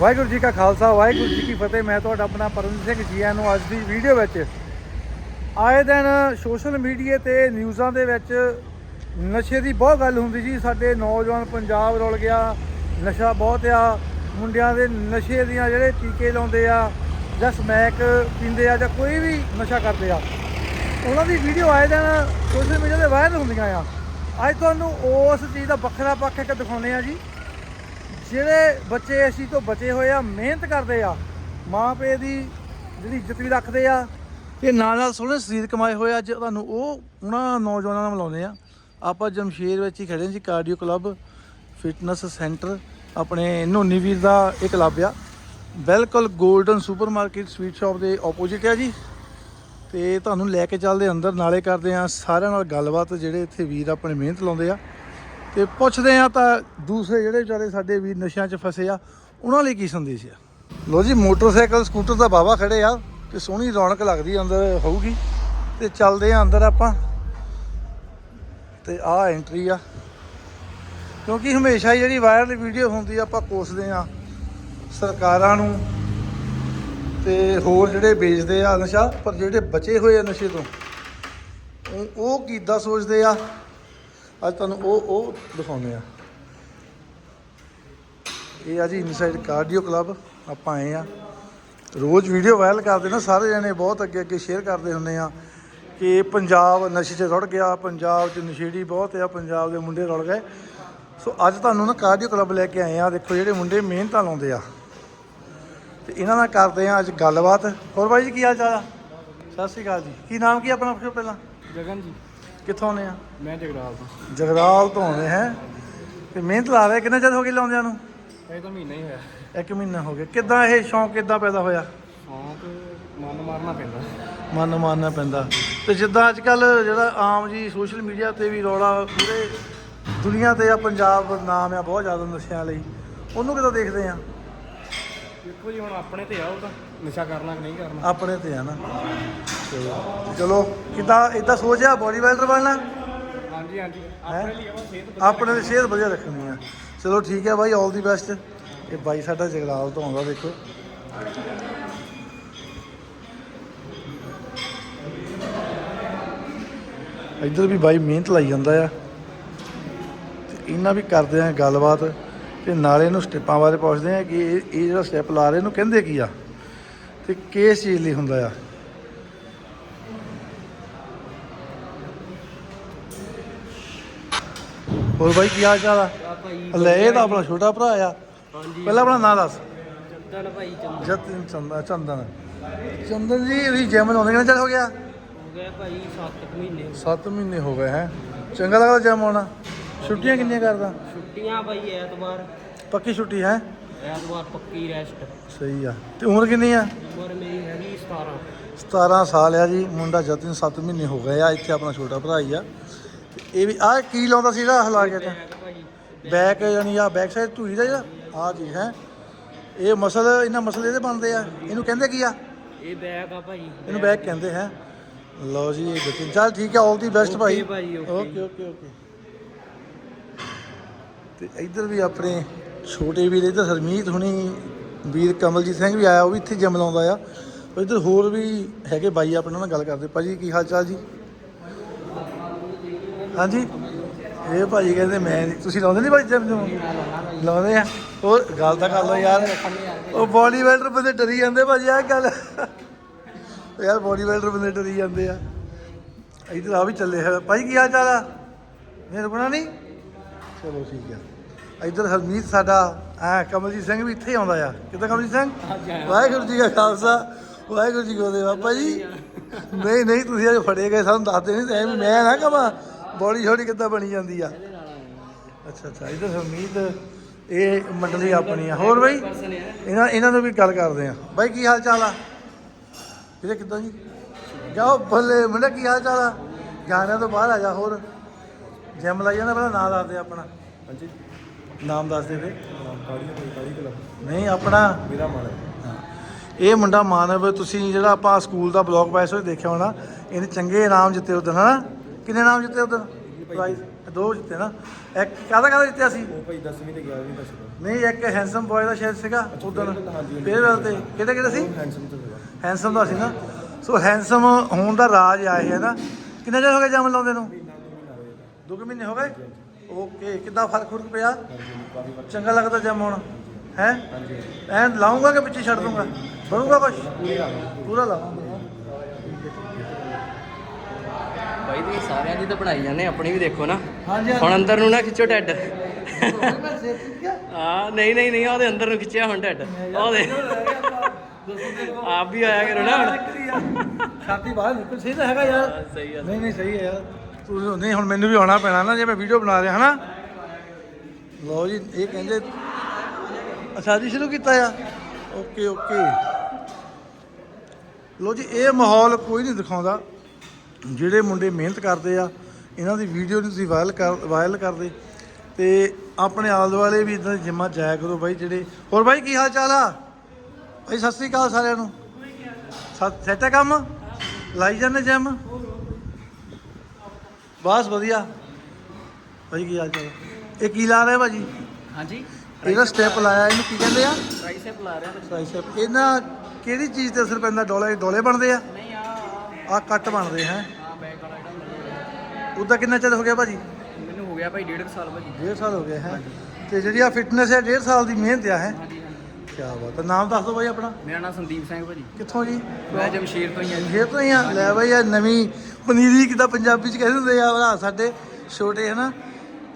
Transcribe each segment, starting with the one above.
ਵਾਹਿਗੁਰੂ ਜੀ ਕਾ ਖਾਲਸਾ, ਵਾਹਿਗੁਰੂ ਜੀ ਕੀ ਫਤਿਹ। ਮੈਂ ਤੁਹਾਡਾ ਆਪਣਾ ਪਰਮ ਸਿੰਘ ਜੀਆ ਨੂੰ ਅੱਜ ਦੀ ਵੀਡੀਓ ਵਿੱਚ ਆਏ ਦਿਨ ਸੋਸ਼ਲ ਮੀਡੀਆ ਤੇ ਨਿਊਜ਼ਾਂ ਦੇ ਵਿੱਚ ਨਸ਼ੇ ਦੀ ਬਹੁਤ ਗੱਲ ਹੁੰਦੀ ਜੀ। ਸਾਡੇ ਨੌਜਵਾਨ ਪੰਜਾਬ ਰੁਲ ਗਿਆ, ਨਸ਼ਾ ਬਹੁਤ ਆ। ਮੁੰਡਿਆਂ ਦੇ ਨਸ਼ੇ ਦੀਆਂ ਜਿਹੜੇ ਟੀਕੇ ਲਾਉਂਦੇ ਆ ਜਾਂ ਸਮੈਕ ਪੀਂਦੇ ਆ ਜਾਂ ਕੋਈ ਵੀ ਨਸ਼ਾ ਕਰਦੇ ਆ, ਉਹਨਾਂ ਦੀ ਵੀਡੀਓ ਆਏ ਦਿਨ ਸੋਸ਼ਲ ਮੀਡੀਆ ਤੇ ਵਾਇਰਲ ਹੁੰਦੀਆਂ ਆ। ਅੱਜ ਤੁਹਾਨੂੰ ਉਸ ਚੀਜ਼ ਦਾ ਵੱਖਰਾ ਪੱਖ ਇੱਕ ਦਿਖਾਉਂਦੇ ਆ ਜੀ। ਜਿਹੜੇ ਬੱਚੇ ਅਸੀਂ ਤੋਂ ਬਚੇ ਹੋਏ ਆ, ਮਿਹਨਤ ਕਰਦੇ ਆ, ਮਾਂ ਪਿਓ ਦੀ ਜਿਹੜੀ ਇੱਜ਼ਤ ਵੀ ਰੱਖਦੇ ਆ, ਤੇ ਨਾਲ ਨਾਲ ਸੋਹਣੇ ਸਰੀਰ ਕਮਾਏ ਹੋਏ ਅੱਜ ਤੁਹਾਨੂੰ ਉਹ ਉਹਨਾਂ ਨੌਜਵਾਨਾਂ ਨਾਲ ਮਿਲਾਉਂਦੇ ਆ। ਆਪਾਂ ਜਮਸ਼ੇਰ ਵਿੱਚ ਹੀ ਖੜੇ ਹਾਂ ਜੀ ਕਾਰਡੀਓ ਕਲੱਬ ਫਿਟਨੈਸ ਸੈਂਟਰ ਆਪਣੇ ਨੋਨੀ ਵੀਰ ਦਾ ਇਹ ਕਲੱਬ ਆ। ਬਿਲਕੁਲ 골ਡਨ ਸੁਪਰਮਾਰਕਟ ਸਵੀਟ ਸ਼ਾਪ ਦੇ ਆਪੋਜ਼ਿਟ ਆ ਜੀ। ਤੇ ਤੁਹਾਨੂੰ ਲੈ ਕੇ ਚੱਲਦੇ ਅੰਦਰ, ਨਾਲੇ ਕਰਦੇ ਆ ਸਾਰਿਆਂ ਨਾਲ ਗੱਲਬਾਤ ਜਿਹੜੇ ਇੱਥੇ ਵੀਰ ਆਪਣੇ ਮਿਹਨਤ ਲਾਉਂਦੇ ਆ। ਤੇ ਪੁੱਛਦੇ ਆ ਤਾਂ ਦੂਸਰੇ ਜਿਹੜੇ ਵਿਚਾਰੇ ਸਾਡੇ ਵੀਰ ਨਸ਼ਿਆਂ 'ਚ ਫਸੇ ਆ, ਉਹਨਾਂ ਲਈ ਕੀ ਸੰਦੇਸ਼ ਆ? ਲੋ ਜੀ, ਮੋਟਰਸਾਈਕਲ, ਸਕੂਟਰ ਦਾ ਬਾਵਾ ਖੜੇ ਆ ਤੇ ਸੋਹਣੀ ਰੌਣਕ ਲੱਗਦੀ ਅੰਦਰ ਹੋਊਗੀ। ਤੇ ਚੱਲਦੇ ਆ ਅੰਦਰ ਆਪਾਂ। ਤੇ ਆਹ ਐਂਟਰੀ ਆ। ਕਿਉਂਕਿ ਹਮੇਸ਼ਾ ਹੀ ਜਿਹੜੀ ਵਾਇਰਲ ਵੀਡੀਓ ਹੁੰਦੀ ਆ, ਆਪਾਂ ਕੋਸਦੇ ਆ ਸਰਕਾਰਾਂ ਨੂੰ ਤੇ ਹੋਰ ਜਿਹੜੇ ਵੇਚਦੇ ਆ ਨਸ਼ਾ, ਪਰ ਜਿਹੜੇ ਬਚੇ ਹੋਏ ਆ ਨਸ਼ੇ ਤੋਂ, ਉਹ ਉਹ ਕਿੱਦਾਂ ਸੋਚਦੇ ਆ? ਅੱਜ ਤੁਹਾਨੂੰ ਉਹ ਉਹ ਦਿਖਾਉਂਦੇ ਆ ਇਹ ਆ ਜੀ ਇਨਸਾਈਡ ਕਾਰਡੀਓ ਕਲੱਬ ਆਪਾਂ ਆਏ ਆ ਰੋਜ਼ ਵੀਡੀਓ ਵਾਇਰਲ ਕਰਦੇ ਨਾ, ਸਾਰੇ ਜਣੇ ਬਹੁਤ ਅੱਗੇ ਅੱਗੇ ਸ਼ੇਅਰ ਕਰਦੇ ਹੁੰਦੇ ਆ ਕਿ ਪੰਜਾਬ ਨਸ਼ੇ 'ਚ ਰੁੜ ਗਿਆ, ਪੰਜਾਬ 'ਚ ਨਸ਼ੇੜੀ ਬਹੁਤ ਆ, ਪੰਜਾਬ ਦੇ ਮੁੰਡੇ ਰੁੜ ਗਏ। ਸੋ ਅੱਜ ਤੁਹਾਨੂੰ ਨਾ ਕਾਰਡੀਓ ਕਲੱਬ ਲੈ ਕੇ ਆਏ ਆ ਦੇਖੋ ਜਿਹੜੇ ਮੁੰਡੇ ਮਿਹਨਤਾਂ ਲਾਉਂਦੇ ਆ। ਤੇ ਇਹਨਾਂ ਨਾਲ ਕਰਦੇ ਆ ਅੱਜ ਗੱਲਬਾਤ। ਹੋਰ ਬਾਈ ਜੀ, ਕੀ ਹਾਲ ਚਾਲ ਆ? ਸਤਿ ਸ਼੍ਰੀ ਅਕਾਲ ਜੀ। ਕੀ ਨਾਮ, ਕੀ ਆਪਣਾ, ਪੁੱਛੋ ਪਹਿਲਾਂ? ਗਗਨ ਜੀ। ਕਿੱਥੋਂ ਆਉਂਦੇ ਆ? ਮੈਂ ਜਗਰਾਲ ਤੋਂ। ਜਗਰਾਲ ਤੋਂ ਆਉਂਦੇ ਹੈ। ਤੇ ਮਿਹਨਤ ਲਾ ਰਹੇ ਕਿੰਨੇ ਚਿਰ ਹੋ ਗਏ ਲਾਉਂਦਿਆਂ ਨੂੰ? ਇਹ ਤਾਂ ਮਹੀਨਾ ਹੀ ਹੋਇਆ। ਇੱਕ ਮਹੀਨਾ ਹੋ ਗਿਆ। ਕਿੱਦਾਂ ਇਹ ਸ਼ੌਂਕ ਕਿੱਦਾਂ ਪੈਦਾ ਹੋਇਆ? ਸ਼ੌਂਕ ਮਨ ਮਾਰਨਾ ਪੈਂਦਾ। ਮਨ ਮਾਰਨਾ ਪੈਂਦਾ। ਤੇ ਜਿੱਦਾਂ ਅੱਜ ਕੱਲ ਜਿਹੜਾ ਆਮ ਜੀ ਸੋਸ਼ਲ ਮੀਡੀਆ ਤੇ ਵੀ ਰੌਲਾ ਪੂਰੇ ਦੁਨੀਆ ਤੇ ਆ ਪੰਜਾਬ ਨਾਮ ਆ ਬਹੁਤ ਜ਼ਿਆਦਾ ਨਸ਼ਿਆਂ ਲਈ। ਉਹਨੂੰ ਕਿੱਦਾਂ ਦੇਖਦੇ ਆ? ਦੇਖੋ ਜੀ ਹੁਣ ਆਪਣੇ ਤੇ ਆਓ ਤਾਂ। ਨਸ਼ਾ ਕਰਨਾ ਕਿ ਨਹੀਂ ਕਰਨਾ? ਆਪਣੇ ਤੇ ਆ ਨਾ। ਚਲੋ ਚਲੋ ਕਿੱਦਾਂ ਇਦਾਂ ਸੋਚਿਆ ਬੋਡੀ ਬਿਲਡਰ ਬਣਨਾ? ਹਾਂਜੀ ਹਾਂਜੀ? ਆਪਣੇ ਲਈ ਸਿਹਤ ਆਪਣੇ ਦੀ ਸਿਹਤ ਵਧੀਆ ਰੱਖਣੀ ਆ। ਚਲੋ ਠੀਕ ਹੈ ਬਾਈ ਆਲ ਦੀ ਬੈਸਟ ਇਹ ਬਾਈ ਸਾਡਾ ਜਗਰਾਲ ਤੋਂ ਆਉਂਦਾ ਦੇਖੋ। ਇੱਧਰ ਵੀ ਬਾਈ ਮਿਹਨਤ ਲਾਈ ਜਾਂਦਾ ਆ। ਇਹਨਾਂ ਵੀ ਕਰਦੇ ਆ ਗੱਲਬਾਤ। ਤੇ ਨਾਲੇ ਇਹਨੂੰ ਸਟੈਪਾਂ ਬਾਰੇ ਪੁੱਛਦੇ ਆ ਕਿ ਇਹ ਇਹ ਜਿਹੜਾ ਸਟੈਪ ਲਾ ਰਹੇ ਇਹਨੂੰ ਕਹਿੰਦੇ ਕੀ ਆ? ਤੇ ਕਿਸ ਚੀਜ਼ ਲਈ ਹੁੰਦਾ ਆ? ਹੋਰ ਬਾਈ ਕੀ ਹਾਲ ਚਾਲ ਆ? ਲੈ ਇਹ ਤਾਂ ਆਪਣਾ ਛੋਟਾ ਭਰਾ ਆ। ਹਾਂਜੀ। ਪਹਿਲਾਂ ਆਪਣਾ ਨਾਂ ਦੱਸ। ਚੰਦਨ ਭਾਈ ਚੰਦਨ। ਚੰਦਨ। ਚੰਦਨ ਜੀ ਤੁਸੀਂ ਜਿਮ ਲਾਉਂਦੇ ਕਿੰਨਾ ਚਿਰ ਹੋ ਗਿਆ? ਹੋ ਗਿਆ ਭਾਈ 7 ਮਹੀਨੇ 7 ਮਹੀਨੇ ਹੋ ਗਏ ਹੈ। ਚੰਗਾ ਲੱਗਦਾ ਜਿਮ ਆਉਣਾ? ਛੁੱਟੀਆਂ ਕਿੰਨੀਆਂ ਕਰਦਾ? ਛੁੱਟੀਆਂ ਭਾਈ ਐਤਵਾਰ। ਪੱਕੀ ਛੁੱਟੀ ਹੈ? ਐਤਵਾਰ ਪੱਕੀ ਰੈਸਟ ਸਹੀ ਆ। ਤੇ ਉਮਰ ਕਿੰਨੀ ਆ? ਉਮਰ ਮੇਰੀ ਹੈਗੀ 17 17 ਸਾਲ ਆ ਜੀ। ਮੁੰਡਾ ਜਤਨ 7 ਮਹੀਨੇ ਹੋ ਗਏ ਆ ਇੱਥੇ ਆਪਣਾ ਛੋਟਾ ਭਰਾ ਹੀ ਆ। ਤੇ ਇਹ ਵੀ ਆ ਕੀ ਲਾਉਂਦਾ ਸੀ ਇਹਦਾ ਹਲਾ ਕੇ ਤਾਂ? ਬੈਕ ਯਾਨੀ ਆ ਬੈਕ ਸਾਈਡ ਧੂਰੀ ਦਾ ਜਿਹੜਾ? ਆ ਜੀ ਹੈ। ਇਹ ਮਸਲ ਇਹਨਾਂ ਮਸਲ ਇਹਦੇ ਬਣਦੇ ਆ। ਇਹਨੂੰ ਕਹਿੰਦੇ ਕੀ ਆ? ਇਹ ਬੈਗ ਆ ਭਾਈ ਇਹਨੂੰ ਬੈਕ ਕਹਿੰਦੇ ਹੈ। ਲਓ ਜੀ ਇਹ ਜਤਿਨ ਚੱਲ ਠੀਕ ਹੈ ਆਲ ਦੀ ਬੈਸਟ ਭਾਈ। ਓਕੇ ਓਕੇ ਓਕੇ ਤੇ ਇੱਧਰ ਵੀ ਆਪਣੇ ਛੋਟੇ ਵੀਰ, ਇੱਧਰ ਹਰਮੀਤ ਹੁਣੀ, ਵੀਰ ਕਮਲਜੀਤ ਸਿੰਘ ਵੀ ਆਇਆ, ਉਹ ਵੀ ਇੱਥੇ ਜਿਮ ਲਾਉਂਦਾ ਆ। ਇੱਧਰ ਹੋਰ ਵੀ ਹੈਗੇ ਬਾਈ ਆਪਣੇ ਨਾਲ ਗੱਲ ਕਰਦੇ। ਭਾਜੀ, ਕੀ ਹਾਲ ਚਾਲ ਜੀ? ਹਾਂਜੀ? ਇਹ ਭਾਜੀ ਕਹਿੰਦੇ, ਮੈਂ ਤੁਸੀਂ ਲਾਉਂਦੇ ਨਹੀਂ ਭਾਈ ਜਿਮ ਜਮ ਲਾਉਂਦੇ ਆ। ਹੋਰ, ਗੱਲ ਤਾਂ ਕਰ ਲਓ ਯਾਰ। ਉਹ ਬੋਡੀ ਬਿਲਡਰ ਬੰਦੇ ਡਰੀ ਜਾਂਦੇ ਭਾਜੀ, ਆਹ ਗੱਲ। ਯਾਰ ਬੋਡੀ ਬਿਲਡਰ ਬੰਦੇ ਡਰੀ ਜਾਂਦੇ ਆ। ਇੱਧਰ ਆ ਵੀ ਚੱਲੇ ਹੈ ਭਾਈ ਕੀ ਹਾਲ ਚਾਲ ਆ? ਮੇਰੇ ਬਣਾ ਨਹੀਂ ਚਲੋ ਠੀਕ ਆ। ਇੱਧਰ ਹਰਮੀਤ ਸਾਡਾ ਆ ਕਮਲਜੀਤ ਸਿੰਘ ਵੀ ਇੱਥੇ ਹੀ ਆਉਂਦਾ ਆ। ਕਿੱਦਾਂ ਕਮਲਜੀਤ ਸਿੰਘ? ਵਾਹਿਗੁਰੂ ਜੀ ਕਾ ਖਾਲਸਾ, ਵਾਹਿਗੁਰੂ ਜੀ ਕੀ ਫਤਿਹ। ਬਾਬਾ ਜੀ, ਨਹੀਂ ਨਹੀਂ, ਤੁਸੀਂ ਅਜੇ ਫੜੇ ਗਏ, ਸਾਨੂੰ ਦੱਸਦੇ ਨਹੀਂ ਤੇ ਮੈਂ ਨਾ ਕਮਾ ਬੋਡੀ ਛੋਟੀ ਕਿੱਦਾਂ ਬਣੀ ਜਾਂਦੀ ਆ। ਅੱਛਾ ਅੱਛਾ, ਇੱਧਰ ਹਰਮੀਤ, ਇਹ ਮੰਡਲੀ ਆਪਣੀ ਆ। ਹੋਰ ਬਈ, ਇਹਨਾਂ ਇਹਨਾਂ ਨੂੰ ਵੀ ਗੱਲ ਕਰਦੇ ਆ। ਬਾਈ, ਕੀ ਹਾਲ ਚਾਲ ਆ? ਵੀਰੇ, ਕਿੱਦਾਂ ਜੀ? ਜਾਓ ਭੱਲੇ ਮੁੰਡਾ, ਕੀ ਹਾਲ ਚਾਲ ਆ? ਜਾਣਿਆਂ ਤੋਂ ਬਾਹਰ ਆ ਜਾ, ਹੋਰ। ਜਿਮ ਲਾਈ ਜਾਂਦਾ ਪਹਿਲਾਂ ਨਾਂ ਦੱਸ ਦੇ ਆਪਣਾ। ਹਾਂਜੀ। ਨਾਮ ਦੱਸ ਦੇ ਫੇ ਕਾੜੀ ਭਾਈ ਕਾੜੀ ਕਲੱਬ। ਨਹੀਂ ਆਪਣਾ? ਮੇਰਾ ਹਾਂ। ਇਹ ਮੁੰਡਾ ਮਾਨਵ ਤੁਸੀਂ ਜਿਹੜਾ ਆਪਾਂ ਸਕੂਲ ਦਾ ਬਲੌਗ ਪਾਇਆ ਸੋ ਦੇਖਿਆ ਹੋਣਾ। ਇਹਨੇ ਚੰਗੇ ਇਨਾਮ ਜਿੱਤੇ ਉਦੋਂ ਹਨਾ? ਕਿੰਨੇ ਇਨਾਮ ਜਿੱਤੇ ਉਦੋਂ? ਪ੍ਰਾਈਜ਼ ਦੋ। ਜਿੱਤੇ ਨਾ। ਇੱਕ ਕਾਹਦਾ ਕਾਹਦਾ ਜਿੱਤਿਆ ਸੀ? ਉਹ ਭਾਈ 10ਵੀਂ ਤੇ 11ਵੀਂ ਦਾ ਸੀਗਾ। ਨਹੀਂ ਇੱਕ ਹੈਂਸਮ ਬॉय ਦਾ ਸ਼ਾਇਦ ਸੀਗਾ ਉਦੋਂ। ਹਾਂਜੀ, ਫੇਅਰਵੈਲ ਤੇ ਕਿਹੜੇ ਕਿਹੜੇ ਸੀ? ਹੈਂਡਸਮ ਤੇ ਹੈਂਸਮ ਦਾ ਸੀ ਨਾ। ਸੋ ਹੈਂਸਮ ਹੋਣ ਦਾ ਰਾਜ ਆਏ ਹੈ ਨਾ। ਕਿੰਨਾ ਚਿਰ ਹੋ ਗਿਆ ਜੰਮ ਲਾਉਂਦੇ ਨੂੰ? ਦੋ ਕੁ ਮਹੀਨੇ ਹੋ ਗਏ? ਓਕੇ ਕਿੱਦਾਂ ਫ਼ਰਕ ਫੁਰਕ ਪਿਆ? ਚੰਗਾ ਲੱਗਦਾ ਜੰਮ ਹੁਣ ਹੈ? ਐਨ ਲਾਉਂਗਾ ਕਿ ਪਿੱਛੇ ਛੱਡ ਦੂੰਗਾ ਬਣੂਗਾ ਕੁਛ? ਪੂਰੇ ਲਾਵਾਂਗਾ। ਬਾਈ ਤੁਸੀਂ ਸਾਰਿਆਂ ਦੀ ਤਾਂ ਬਣਾਈ ਜਾਂਦੇ ਆਪਣੀ ਵੀ ਦੇਖੋ ਨਾ। ਹੁਣ ਅੰਦਰ ਨੂੰ ਨਾ ਖਿੱਚੋ ਟੱਡ ਆ ਨਹੀਂ ਨਹੀਂ ਨਹੀਂ ਉਹਦੇ ਅੰਦਰ ਨੂੰ ਖਿੱਚਿਆ ਹੁਣ ਟੱਡ ਉਹਦੇ ਆਪ ਵੀ ਆਇਆ ਕਰੋ ਨਾ ਹੁਣ। ਛਾਤੀ ਬਾਹਰ ਨਿਕਲ ਸਹੀ ਤਾਂ ਹੈਗਾ ਯਾਰ। ਹਾਂ, ਨਹੀਂ ਨਹੀਂ ਸਹੀ ਹੈ ਯਾਰ। ਤੂੰ ਨਹੀਂ, ਹੁਣ ਮੈਨੂੰ ਵੀ ਆਉਣਾ ਪੈਣਾ ਨਾ, ਜੇ ਮੈਂ ਵੀਡੀਓ ਬਣਾ ਰਿਹਾ, ਹਨਾ? ਲਓ ਜੀ, ਇਹ ਕਹਿੰਦੇ ਅੱਛਾ ਜੀ ਸ਼ੁਰੂ ਕੀਤਾ ਆ? Okay okay. ਲਓ ਜੀ, ਇਹ ਮਾਹੌਲ ਕੋਈ ਨਹੀਂ ਦਿਖਾਉਂਦਾ। ਜਿਹੜੇ ਮੁੰਡੇ ਮਿਹਨਤ ਕਰਦੇ ਆ, ਇਹਨਾਂ ਦੀ ਵੀਡੀਓ ਨੂੰ ਤੁਸੀਂ ਵਾਇਰਲ ਕਰ ਵਾਇਰਲ ਕਰਦੇ। ਤੇ ਆਪਣੇ ਆਲੇ ਦੁਆਲੇ ਵੀ ਇਦਾਂ ਜਿੰਮਾਂ ਜਾਇਆ ਕਰੋ ਬਾਈ, ਜਿਹੜੇ ਹੋਰ ਬਾਈ, ਕੀ ਹਾਲ ਚਾਲ ਆ? ਬਾਈ, ਸਤਿ ਸ੍ਰੀ ਅਕਾਲ ਸਾਰਿਆਂ ਨੂੰ। ਸੱਤ ਸੈਟ ਹੈ ਕੰਮ? ਲਾਈ ਜਾਂਦੇ ਜਿਮ ਬਸ ਵਧੀਆ। ਭਾਈ ਕੀ ਹਾਲ ਚਾਲ? ਇਹ ਕੀ ਲਾ ਰਿਹਾ ਭਾਜੀ? ਹਾਂਜੀ। ਇਹਦਾ ਸਟੈਪ ਲਾਇਆ ਇਹਨੂੰ ਕੀ ਕਹਿੰਦੇ ਆ? ਟ੍ਰਾਈਸੈਪ ਲਾ ਰਿਹਾ ਟ੍ਰਾਈਸੈਪ ਇਹਨਾਂ ਕਿਹੜੀ ਚੀਜ਼ ਤੇ ਅਸਰ ਪੈਂਦਾ? ਡੋਲੇ ਡੋਲੇ ਬਣਦੇ ਆ? ਨਹੀਂ ਆ ਆ। ਕੱਟ ਬਣਦੇ ਹੈ? ਆ ਬੈਕ ਵਾਲਾ ਜਿਹੜਾ ਉਹਦਾ ਕਿੰਨਾ ਚਿਰ ਹੋ ਗਿਆ ਭਾਜੀ? ਮੈਨੂੰ ਹੋ ਗਿਆ ਭਾਈ ਡੇਢ ਕੁ ਸਾਲ ਭਾਜੀ। ਡੇਢ ਸਾਲ ਹੋ ਗਿਆ ਹੈ? ਤੇ ਜਿਹੜੀ ਆ ਫਿਟਨੈਸ ਹੈ ਡੇਢ ਸਾਲ ਦੀ ਮਿਹਨਤ ਆ ਹੈ? ਹਾਂਜੀ ਹਾਂਜੀ ਕੀ ਬਾਤ ਹੈ। ਨਾਮ ਦੱਸ ਦਿਓ ਭਾਈ ਆਪਣਾ। ਮੇਰਾ ਨਾਮ ਸੰਦੀਪ ਸਿੰਘ ਭਾਜੀ। ਕਿੱਥੋਂ ਜੀ? ਮੈਂ ਜਮਸ਼ੀਰ ਤੋਂ ਹੀ ਹਾਂ ਜੀ। ਇਹ ਤੋਂ ਹੀ ਆ ਲੈ ਬਈ ਆ ਨਵੀਂ ਪਨੀਰੀ ਕਿਦਾਂ ਪੰਜਾਬੀ ਚ ਕਹਿੰਦੇ ਹੁੰਦੇ ਆ ਭਰਾ ਸਾਡੇ ਛੋਟੇ ਹਨਾ?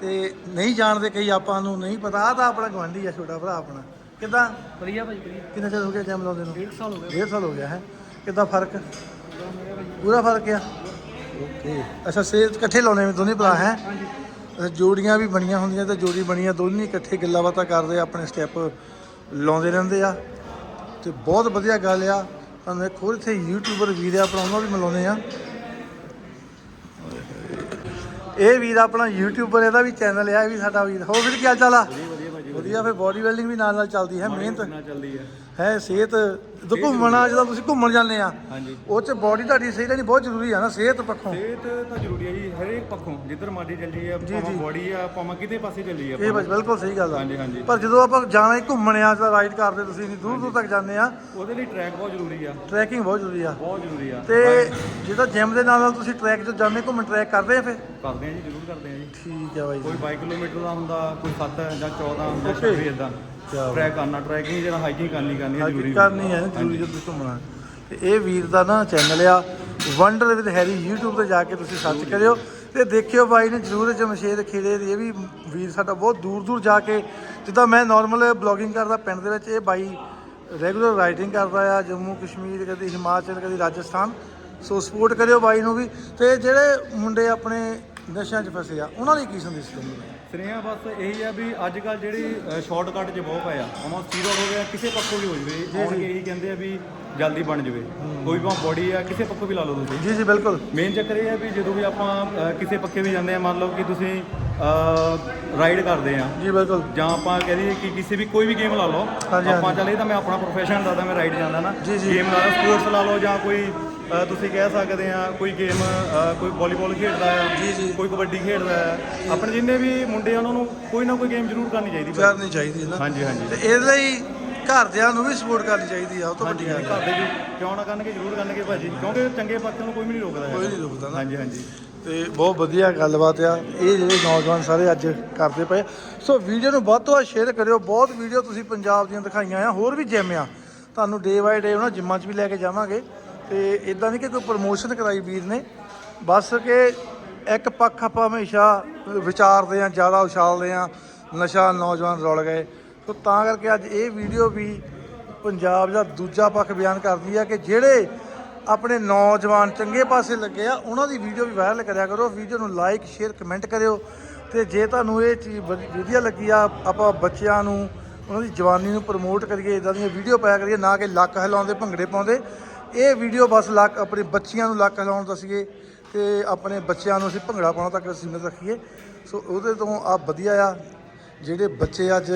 ਤੇ ਨਹੀਂ ਜਾਣਦੇ ਕਈ ਆਪਾਂ ਨੂੰ ਨਹੀਂ ਪਤਾ। ਆ ਤਾਂ ਆਪਣਾ ਗਵਾਂਢੀ ਆ ਛੋਟਾ ਭਰਾ ਆਪਣਾ। ਕਿਦਾਂ? ਵਧੀਆ ਭਾਜੀ ਵਧੀਆ। ਕਿੰਨਾ ਚਿਰ ਹੋ ਗਿਆ ਜੈਮ ਲਾਉਂਦੇ ਨੂੰ? ਡੇਢ ਸਾਲ ਹੋ ਗਿਆ। ਡੇਢ ਸਾਲ ਹੋ ਗਿਆ ਹੈ? ਕਿਦਾਂ ਫ਼ਰਕ? ਪੂਰਾ ਫ਼ਰਕ ਆ? ਓਕੇ। ਅੱਛਾ ਸੇਲ ਇਕੱਠੇ ਲਾਉਣੇ ਨੇ ਦੋਨੇ ਭਰਾ ਹੈ? ਜੋੜੀਆਂ ਵੀ ਬਣੀਆਂ ਹੁੰਦੀਆਂ ਤੇ ਜੋੜੀ ਬਣੀਆਂ ਦੋਨੇ ਇਕੱਠੇ ਗੱਲਾਂ ਬਾਤਾਂ ਕਰਦੇ ਆ, ਆਪਣੇ ਸਟੈਪ ਲਾਉਂਦੇ ਰਹਿੰਦੇ ਆ। ਤੇ ਬਹੁਤ ਵਧੀਆ ਗੱਲ ਆ। ਤੁਹਾਨੂੰ ਇੱਕ ਹੋਰ ਇੱਥੇ ਯੂਟਿਊਬਰ ਵੀਰ ਆ ਆਪਣਾ ਉਹਨਾਂ ਵੀ ਮਿਲਾਉਂਦੇ ਆ। ਇਹ ਵੀਰ ਆਪਣਾ ਯੂਟਿਊਬਰ ਇਹਦਾ ਵੀ ਚੈਨਲ ਆ ਇਹ ਵੀ ਸਾਡਾ ਵੀਰ। ਹੋਰ ਵੀਰ ਕੀ ਹਾਲ ਚਾਲ ਆ? ਵਧੀਆ ਭਾਜੀ ਵਧੀਆ ਫਿਰ ਬੋਡੀ ਬਿਲਡਿੰਗ ਵੀ ਨਾਲ ਨਾਲ ਚੱਲਦੀ ਹੈ ਮਿਹਨਤ। ਨਾ ਚੱਲਦੀ ਹੈ। ਹੈ ਸਿਹਤ ਜਦੋਂ ਘੁੰਮਣਾ ਜਦੋਂ ਤੁਸੀਂ ਘੁੰਮਣ ਜਾਂਦੇ ਆ ਹਾਂਜੀ। ਉਹ ਚ ਬੋਡੀ ਤੁਹਾਡੀ ਸਹੀ ਰਹਿਣੀ ਬਹੁਤ ਜ਼ਰੂਰੀ ਆ ਨਾ ਸਿਹਤ ਪੱਖੋਂ। ਸਿਹਤ ਤਾਂ ਜ਼ਰੂਰੀ ਹੈ ਜੀ ਹਰੇਕ ਪੱਖੋਂ ਜਿੱਧਰ ਮਰਜ਼ੀ ਚੱਲੀ ਹੈ ਭਾਵੇਂ ਬੋਡੀ ਆ ਭਾਵੇਂ ਕਿਤੇ ਪਾਸੇ ਚੱਲੀ ਹੈ ਇਹ ਬਸ ਬਿਲਕੁਲ ਸਹੀ ਗੱਲ ਆ। ਹਾਂਜੀ ਹਾਂਜੀ। ਪਰ ਜਦੋਂ ਆਪਾਂ ਜਾਣਾ ਹੀ ਘੁੰਮਣ ਆ ਜਦੋਂ ਰਾਈਡ ਕਰਦੇ ਤੁਸੀਂ ਨਹੀਂ ਦੂਰ ਦੂਰ ਤੱਕ ਜਾਂਦੇ ਆ ਉਹਦੇ ਲਈ ਟਰੈਕ ਬਹੁਤ ਜ਼ਰੂਰੀ ਆ। ਟਰੈਕਿੰਗ ਬਹੁਤ ਜ਼ਰੂਰੀ ਆ। ਬਹੁਤ ਜ਼ਰੂਰੀ ਆ। ਤੇ ਜਦੋਂ ਜਿਮ ਦੇ ਨਾਲ ਨਾਲ ਤੁਸੀਂ ਟਰੈਕ 'ਚ ਜਾਂਦੇ ਘੁੰਮਣ ਟਰੈਕ ਕਰਦੇ ਆ ਫਿਰ? ਕਰਦੇ ਆ ਜੀ ਜ਼ਰੂਰ ਕਰਦੇ ਆ ਜੀ। ਠੀਕ ਆ ਬਾਈ ਕੋਈ 22 ਕਿਲੋਮੀਟਰ ਦਾ ਹੁੰਦਾ ਕੋਈ 7 ਜਾਂ 14 ਜਾਂ Okay. 26 ਇਦਾਂ। ਟਰੈਕ ਕਰਨਾ ਟਰੈਕਿੰਗ ਜਿਹੜਾ ਹਾਈਕਿੰਗ ਕਰਨੀ ਕਰਨੀ ਹੈ ਜ਼ਰੂਰੀ ਕਰਨੀ ਹੈ ਜ਼ਰੂਰੀ ਜਦੋਂ ਤੁਸੀਂ ਘੁੰਮਣਾ। ਤੇ ਇਹ ਵੀਰ ਦਾ ਨਾ ਚੈਨਲ ਆ ਵੰਡਰ ਵਿਦ ਹੈਰੀ YouTube ਤੇ ਜਾ ਕੇ ਤੁਸੀਂ ਸਰਚ ਕਰਿਓ ਤੇ ਦੇਖਿਓ ਬਾਈ ਨੇ ਜ਼ਰੂਰ ਜਮਸ਼ੇਦ ਖੇੜੇ ਦੀ ਇਹ ਵੀ ਵੀਰ ਸਾਡਾ ਬਹੁਤ ਦੂਰ ਦੂਰ ਜਾ ਕੇ ਜਿੱਦਾਂ ਮੈਂ ਨਾਰਮਲ ਬਲੌਗਿੰਗ ਕਰਦਾ ਪਿੰਡ ਦੇ ਵਿੱਚ ਇਹ ਬਾਈ ਰੈਗੂਲਰ ਰਾਈਡਿੰਗ ਕਰਦਾ ਆ ਜੰਮੂ ਕਸ਼ਮੀਰ ਕਦੀ ਹਿਮਾਚਲ ਕਦੀ ਰਾਜਸਥਾਨ। ਸੋ ਸਪੋਰਟ ਕਰਿਓ ਬਾਈ ਨੂੰ ਵੀ। ਤੇ ਜਿਹੜੇ ਮੁੰਡੇ ਆਪਣੇ ਨਸ਼ਿਆਂ 'ਚ ਫਸੇ ਆ ਉਹਨਾਂ ਲਈ ਕੀ ਸੰਦੇਸ਼ ਦਿੰਦੇ ਸਨੇਹਾ ਬਸ ਇਹੀ ਆ ਵੀ ਅੱਜ ਕੱਲ ਜਿਹੜੀ ਸ਼ਾਰਟਕਟ 'ਚ ਬਹੁਤ ਪਿਆ ਉਹਨਾਂ ਸਟੀਰੋਇਡ ਹੋ ਗਿਆ ਕਿਸੇ ਪੱਖੋਂ ਵੀ ਹੋ ਜਵੇ ਆਉਣ ਇਹੀ ਕਹਿੰਦੇ ਆ ਵੀ ਜਲਦੀ ਬਣ ਜਵੇ ਕੋਈ ਵੀ ਬੋਡੀ ਆ ਕਿਸੇ ਪੱਖੋਂ ਵੀ ਲਾ ਲਓ ਤੁਸੀਂ। ਜੀ ਜੀ ਬਿਲਕੁਲ। ਮੇਨ ਚੱਕਰ ਇਹ ਹੈ ਵੀ ਜਦੋਂ ਵੀ ਆਪਾਂ ਕਿਸੇ ਪੱਖੇ ਵੀ ਜਾਂਦੇ ਆ ਮੰਨ ਲਓ ਕਿ ਤੁਸੀਂ ਰਾਈਡ ਕਰਦੇ ਆ। ਜੀ ਬਿਲਕੁਲ। ਜਾਂ ਆਪਾਂ ਕਹਿ ਦਈਏ ਕਿ ਕਿਸੇ ਵੀ ਕੋਈ ਵੀ ਗੇਮ ਲਾ ਲਓ ਆਪਾਂ। ਚੱਲ ਤਾਂ ਮੈਂ ਆਪਣਾ ਪ੍ਰੋਫੈਸ਼ਨ ਦੱਸਦਾ ਮੈਂ ਰਾਈਡ ਜਾਂਦਾ ਨਾ। ਜੀ, ਜੀ। ਗੇਮ ਲਾ ਲਓ ਸਪੋਰਟਸ ਲਾ ਲਓ ਜਾਂ ਕੋਈ ਤੁਸੀਂ ਕਹਿ ਸਕਦੇ ਆ ਕੋਈ ਗੇਮ ਕੋਈ ਵਾਲੀਬਾਲ ਖੇਡਦਾ ਆ ਜੀ, ਜੀ। ਕੋਈ ਕਬੱਡੀ ਖੇਡਦਾ ਆ। ਆਪਣੇ ਜਿੰਨੇ ਵੀ ਮੁੰਡੇ ਆ ਉਹਨਾਂ ਨੂੰ ਕੋਈ ਨਾ ਕੋਈ ਗੇਮ ਜ਼ਰੂਰ ਕਰਨੀ ਚਾਹੀਦੀ ਭਾਈ। ਕਰਨੀ ਚਾਹੀਦੀ ਹੈ ਨਾ। ਹਾਂਜੀ ਹਾਂਜੀ। ਤੇ ਇਹਦੇ ਲਈ ਘਰਦਿਆਂ ਨੂੰ ਵੀ ਸਪੋਰਟ ਕਰਨੀ ਚਾਹੀਦੀ ਆ ਉਹ ਤੋਂ ਵੱਡੀ ਗੱਲ ਘਰ ਦੇ ਵੀ ਕਿਉਂ ਨਾ ਕਰਨਗੇ ਜ਼ਰੂਰ ਕਰਨਗੇ ਭਾਜੀ। ਕਿਉਂਕਿ ਚੰਗੇ ਪੱਖਾਂ ਨੂੰ ਕੋਈ ਵੀ ਨਹੀਂ ਰੋਕਦਾ ਕੋਈ। ਨਹੀਂ ਰੁਕਦਾ ਨਾ। ਹਾਂਜੀ ਹਾਂਜੀ। ਤੇ ਬਹੁਤ ਵਧੀਆ ਗੱਲਬਾਤ ਆ। ਇਹ ਜਿਹੜੇ ਨੌਜਵਾਨ ਸਾਰੇ ਅੱਜ ਕਰਦੇ ਪਏ ਸੋ ਵੀਡੀਓ ਨੂੰ ਵੱਧ ਤੋਂ ਵੱਧ ਸ਼ੇਅਰ ਕਰਿਓ। ਬਹੁਤ ਵੀਡੀਓ ਤੁਸੀਂ ਪੰਜਾਬ ਦੀਆਂ ਦਿਖਾਈਆਂ ਆ। ਹੋਰ ਵੀ ਜਿਮ ਆ। ਤੁਹਾਨੂੰ ਡੇ ਬਾਏ ਡੇ ਉਹਨਾਂ ਜਿੰਮਾਂ 'ਚ ਵੀ ਲੈ ਕੇ ਜਾਵਾਂਗੇ। ਤੇ ਇਦਾਂ ਨਹੀਂ ਕਿ ਕੋਈ ਪ੍ਰਮੋਸ਼ਨ ਕਰਾਈ ਵੀਰ ਨੇ। ਬਸ ਕਿ ਇੱਕ ਪੱਖ ਆਪਾਂ ਹਮੇਸ਼ਾ ਵਿਚਾਰਦੇ ਆ ਜ਼ਿਆਦਾ ਉਛਾਲਦੇ ਆ ਨਸ਼ਾ ਨੌਜਵਾਨ ਰੁਲ ਗਏ। ਸੋ ਤਾਂ ਕਰਕੇ ਅੱਜ ਇਹ ਵੀਡੀਓ ਵੀ ਪੰਜਾਬ ਦਾ ਦੂਜਾ ਪੱਖ ਬਿਆਨ ਕਰਦੀ ਆ ਕਿ ਜਿਹੜੇ ਆਪਣੇ ਨੌਜਵਾਨ ਚੰਗੇ ਪਾਸੇ ਲੱਗੇ ਆ, ਉਹਨਾਂ ਦੀ ਵੀਡੀਓ ਵੀ ਵਾਇਰਲ ਕਰਿਆ ਕਰੋ। ਵੀਡੀਓ ਨੂੰ ਲਾਈਕ ਸ਼ੇਅਰ ਕਮੈਂਟ ਕਰਿਓ। ਤੇ ਜੇ ਤੁਹਾਨੂੰ ਇਹ ਚੀਜ਼ ਵਧ- ਵਧੀਆ ਲੱਗੀ ਆ, ਆਪਾਂ ਬੱਚਿਆਂ ਨੂੰ, ਉਹਨਾਂ ਦੀ ਜਵਾਨੀ ਨੂੰ ਪ੍ਰਮੋਟ ਕਰੀਏ ਇਦਾਂ ਦੀਆਂ ਵੀਡੀਓ ਪਾਇਆ ਕਰੀਏ, ਨਾ ਕਿ ਲੱਕ ਹਿਲਾਉਂਦੇ, ਭੰਗੜੇ ਪਾਉਂਦੇ। ਇਹ ਵੀਡੀਓ ਬਸ ਲੱਕ ਆਪਣੇ ਬੱਚਿਆਂ ਨੂੰ ਲੱਕ ਹਿਲਾਉਣ ਦੱਸੀਏ ਤੇ ਆਪਣੇ ਬੱਚਿਆਂ ਨੂੰ ਅਸੀਂ ਭੰਗੜਾ ਪਾਉਣ ਤੱਕ ਸੀਮਿਤ ਰੱਖੀਏ। ਸੋ ਉਹਦੇ ਤੋਂ ਆ ਵਧੀਆ ਆ, ਜਿਹੜੇ ਬੱਚੇ ਅੱਜ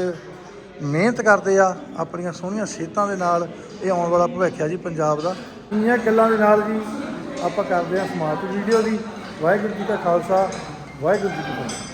ਮਿਹਨਤ ਕਰਦੇ ਆ, ਆਪਣੀਆਂ ਸੋਹਣੀਆਂ ਸਿਹਤਾਂ ਦੇ ਨਾਲ ਇਹ ਆਉਣ ਵਾਲਾ ਭਵਿੱਖ ਆ ਜੀ ਪੰਜਾਬ ਦਾ। ਇੰਨੀਆਂ ਗੱਲਾਂ ਦੇ ਨਾਲ ਜੀ ਆਪਾਂ ਕਰਦੇ ਆ ਸਮਾਪਤ ਵੀਡੀਓ ਦੀ। ਵਾਹਿਗੁਰੂ ਜੀ ਕਾ ਖਾਲਸਾ, ਵਾਹਿਗੁਰੂ ਜੀ ਕੀ ਫਤਿਹ।